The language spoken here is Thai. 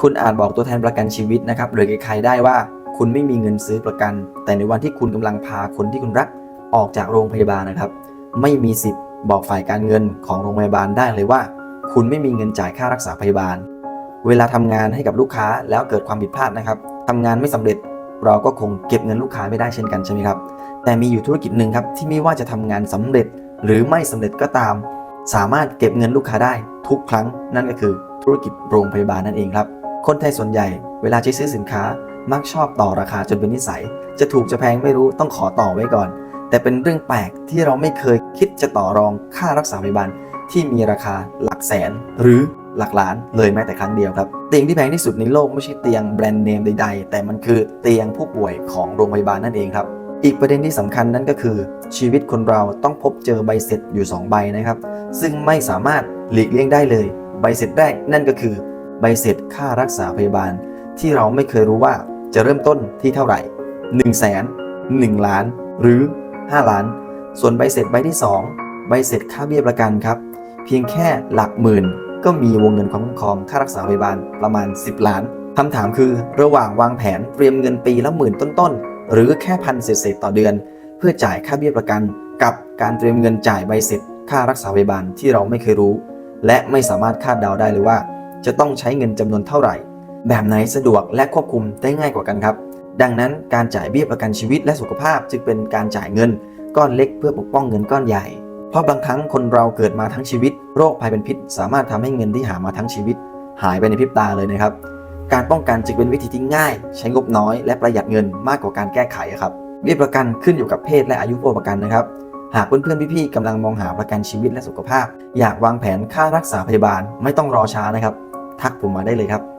คุณอาจบอกตัวแทนประกันชีวิตนะครับหรือใครๆได้ว่าคุณไม่มีเงินซื้อประกัน แต่ในวันที่คุณกำลังพาคนที่คุณรักออกจากโรงพยาบาลนะครับ ไม่มีสิทธิ์บอกฝ่ายการเงินของโรงพยาบาลได้เลยว่า คุณไม่มีเงินจ่ายค่ารักษาพยาบาล เวลาทำงานให้กับลูกค้าแล้วเกิดความผิดพลาดนะครับทำงานไม่สำเร็จเราก็คงเก็บเงินลูกค้าไม่ได้เช่นกันใช่ไหมครับ แต่มีอยู่ธุรกิจหนึ่งครับที่ไม่ว่าจะทำงานสำเร็จหรือไม่สำเร็จก็ตาม สามารถเก็บเงินลูกค้าได้ทุกครั้งนั่นก็คือธุรกิจโรงพยาบาลนั่นเองครับ คนไทยส่วนใหญ่เวลาจะซื้อสินค้ามักชอบต่อราคาจนเป็นนิสัย จะถูกจะแพงไม่รู้ต้องขอต่อไว้ก่อน แต่เป็นเรื่องแปลกที่เราไม่เคยคิดจะต่อรองค่ารักษาพยาบาลที่มีราคาหลักแสน หรือหลักล้านเลยแม้แต่ครั้งเดียวครับ เตียงที่แพงที่สุดในโลกไม่ใช่เตียงแบรนด์เนมใดๆ แต่มันคือเตียงผู้ป่วยของโรงพยาบาลนั่นเองครับ อีกประเด็นที่สำคัญนั่นก็คือ ชีวิตคนเราต้องพบเจอใบเสร็จอยู่ 2 ใบนะครับ ซึ่งไม่สามารถหลีกเลี่ยงได้เลย ใบเสร็จแรกนั่นก็คือ ใบเสร็จค่ารักษาพยาบาลที่เราไม่เคยรู้ว่าจะเริ่มต้นที่เท่าไหร่1 0 0 0 0แสน1ล้านหรือ 5 ล้าน ส่วนใบเสร็จใบที่ 2 ใบเสร็จค่าเบี้ยประกันครับ เพียงแค่หลักหมื่น ก็มีวงเงินความคุ้มครองค่ารักษาพยาบาลประมาณ 10 ล้านคำถามคือระหว่างวางแผนเตรียมเงินปีละหมื่นต้นๆ หรือแค่พันเศษๆต่อเดือน เพื่อจ่ายค่าเบี้ยประกัน กับการเตรียมเงินจ่ายใบเสร็จค่ารักษาพยาบาลที่เราไม่เคยรู้ และไม่สามารถคาดเดาได้เลยว่า จะต้องใช้เงินจำนวนเท่าไหร่ แบบไหนสะดวกและควบคุมได้ง่ายกว่ากันครับ ดังนั้นการจ่ายเบี้ยประกันชีวิตและสุขภาพจึงเป็นการจ่ายเงิน ก้อนเล็กเพื่อปกป้องเงินก้อนใหญ่ เพราะบางครั้งคนเราเกิดมาทั้งชีวิต โรคภัยเป็นพิษ สามารถทำให้เงินที่หามาทั้งชีวิต หายไปในพริบตาเลยนะครับ การป้องกันจึงเป็นวิธีที่ง่าย ใช้งบน้อยและประหยัดเงินมากกว่าการแก้ไขครับเบี้ยประกันขึ้นอยู่กับเพศและอายุผู้ประกันนะครับหากเพื่อนๆพี่ๆกำลังมองหาประกันชีวิตและสุขภาพ อยากวางแผนค่ารักษาพยาบาลไม่ต้องรอช้านะครับ ทักผมมาได้เลยครับ